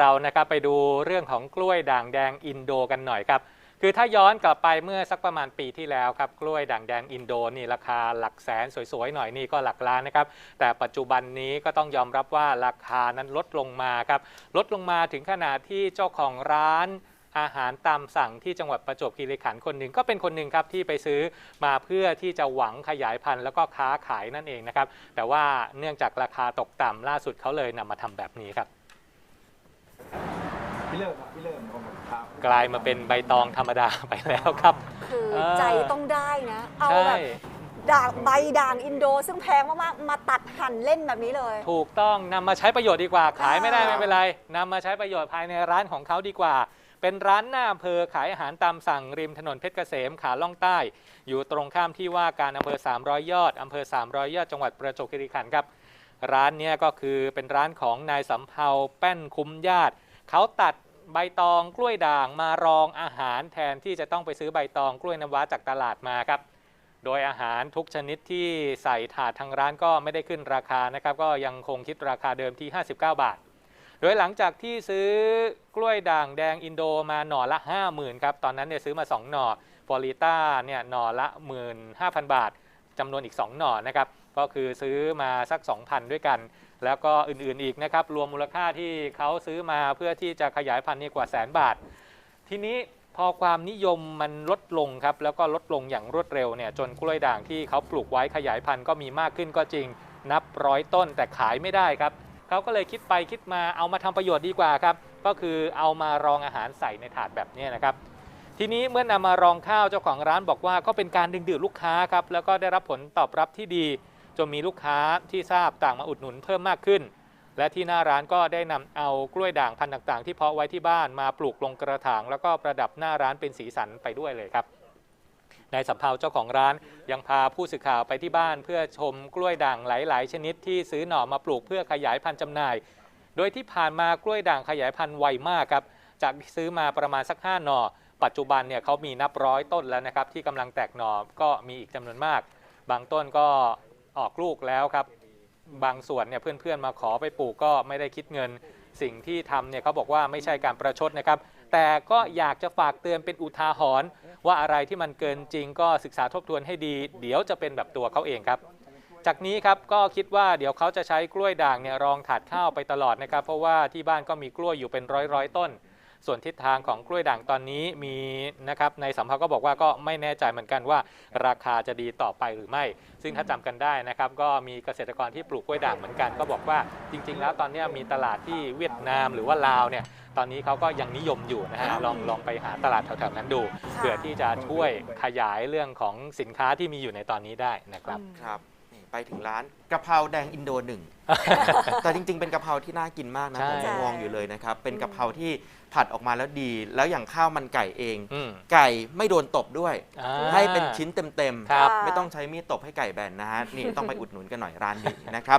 เรานะครับไปดูเรื่องของกล้วยด่างแดงอินโดกันหน่อยครับ คือถ้าย้อนกลับไปเมื่อสักประมาณปีที่แล้วครับกล้วยด่างแดงอินโดนี่ราคาหลักแสนสวยๆหน่อยนี่ก็หลักล้านนะครับ แต่ปัจจุบันนี้ก็ต้องยอมรับว่าราคานั้นลดลงมาครับ ลดลงมาถึงขนาดที่เจ้าของร้านอาหารตามสั่งที่จังหวัดประจวบคีรีขันธ์คนหนึ่งก็เป็นคนหนึ่งครับที่ไปซื้อมาเพื่อที่จะหวังขยายพันธุ์แล้วก็ค้าขายนั่นเองนะครับ แต่ว่าเนื่องจากราคาตกต่ำล่าสุดเขาเลยนำมาทำแบบนี้ครับ พี่เริ่มครับพี่เริ่มของผมครับกลายมาเป็นใบตองธรรมดาไปแล้วครับ คือเออใจต้องได้นะ เอาใช่แบบด่างใบด่างอินโด ซึ่งแพงมากๆ มาตัดหั่นเล่นแบบนี้เลย ถูกต้องนำมาใช้ประโยชน์ดีกว่า ขายไม่ได้อ่าไม่เป็นไรนำมาใช้ประโยชน์ภายในร้านของเขาดีกว่า เป็นร้านหน้าอำเภอขายอาหารตามสั่งริมถนนเพชรเกษมขาล่องใต้ อยู่ตรงข้ามที่ว่าการอำเภอ 300 ยอดอำเภอ 300 ยอดจังหวัดประจวบคีรีขันธ์ครับ ร้านเนี้ยก็คือเป็นร้านของนายสำเภาแป้นคุ้มญาติ เขาตัดใบตองกล้วยด่างมารองอาหารแทนที่จะต้องไปซื้อใบตองกล้วยน้ำว้าจากตลาดมาครับ โดยอาหารทุกชนิดที่ใส่ถาดทางร้านก็ไม่ได้ขึ้นราคานะครับ ก็ยังคงคิดราคาเดิมที่ 59 บาท โดยหลังจากที่ซื้อกล้วยด่างแดงอินโดมาหน่อละ 50,000ครับ ตอนนั้นเนี่ยซื้อมา 2 หน่อฟอริต้าเนี่ยหน่อละ 15,000 บาท จำนวนอีก 2 หน่อนะครับ ก็คือซื้อมาสัก 2,000 ด้วยกัน แล้วก็อื่นๆอีกนะครับ รวมมูลค่าที่เขาซื้อมาเพื่อที่จะขยายพันธุ์นี่กว่าแสนบาท ทีนี้พอความนิยมมันลดลงครับ แล้วก็ลดลงอย่างรวดเร็วเนี่ยจนกล้วยด่างที่เขาปลูกไว้ขยายพันธุ์ก็มีมากขึ้นก็จริง นับร้อยต้นแต่ขายไม่ได้ครับเขาก็เลยคิดไปคิดมาเอามาทำประโยชน์ดีกว่าครับก็คือเอามารองอาหารใส่ในถาดแบบนี้นะครับ ทีนี้เมื่อนำมารองข้าวเจ้าของร้านบอกว่าก็เป็นการดึงดูดลูกค้าครับแล้วก็ได้รับผลตอบรับที่ดี จนมีลูกค้าที่ทราบต่างมาอุดหนุนเพิ่มมากขึ้น และที่หน้าร้านก็ได้นำเอากล้วยด่างพันธุ์ต่างๆ ที่เพาะไว้ที่บ้านมาปลูกลงกระถาง แล้วก็ประดับหน้าร้านเป็นสีสันไปด้วยเลยครับนายสำเภาวเจ้าของร้านยังพาผู้สื่อข่าวไปที่บ้าน เพื่อชมกล้วยด่างหลาย ๆ ชนิดที่ซื้อหน่อมาปลูกเพื่อขยายพันธุ์จำหน่าย โดยที่ผ่านมากล้วยด่างขยายพันธุ์ไวมากครับจากที่ซื้อมาประมาณสัก5หน่อ ปัจจุบันเนี่ยเขามีนับร้อยต้นแล้วนะครับ ที่กำลังแตกหน่อก็มีอีกจำนวนมาก บางต้นก็ออกลูกแล้วครับ บางส่วนเนี่ยเพื่อนๆมาขอไปปลูกก็ไม่ได้คิดเงิน สิ่งที่ทำเนี่ยเขาบอกว่าไม่ใช่การประชดนะครับ แต่ก็อยากจะฝากเตือนเป็นอุทาหรณ์ว่าอะไรที่มันเกินจริงก็ศึกษาทบทวนให้ดี เดี๋ยวจะเป็นแบบตัวเขาเองครับจากนี้ครับก็คิดว่าเดี๋ยวเขาจะใช้กล้วยด่างเนี่ยรองถาดข้าวไปตลอดนะครับ เพราะว่าที่บ้านก็มีกล้วยอยู่เป็นร้อยร้อยๆต้น ส่วนทิศทางของกล้วยด่างตอนนี้มีนะครับในสัมภาก็บอกว่าก็ไม่แน่ใจเหมือนกันว่า ราคาจะดีต่อไปหรือไม่ ซึ่งถ้าจำกันได้นะครับก็มีเกษตรกรที่ปลูกกล้วยด่างเหมือนกัน ก็บอกว่าจริง ๆ แล้วตอนนี้มีตลาดที่เวียดนามหรือว่าลาวเนี่ยตอนนี้เขาก็ยังนิยมอยู่นะฮะลองลองไปหาตลาดแถวๆนั้นดูเพื่อที่จะช่วยขยายเรื่องของสินค้าที่มีอยู่ในตอนนี้ได้นะครับครับนี่ ไปถึงร้านกะเพราแดงอินโดหนึ่ง แต่จริง ๆ เป็นกะเพราที่น่ากินมากนะใช่ ผมยังมองอยู่เลยนะครับ เป็นกะเพราที่ผัดออกมาแล้วดี แล้วอย่างข้าวมันไก่เอง อืมไก่ไม่โดนตบด้วย อ่า ให้เป็นชิ้นเต็มครับ ๆ ไม่ต้องใช้มีดตบให้ไก่แบนนะฮะ นี่ต้องไปอุดหนุนกันหน่อยร้านนี้นะครับ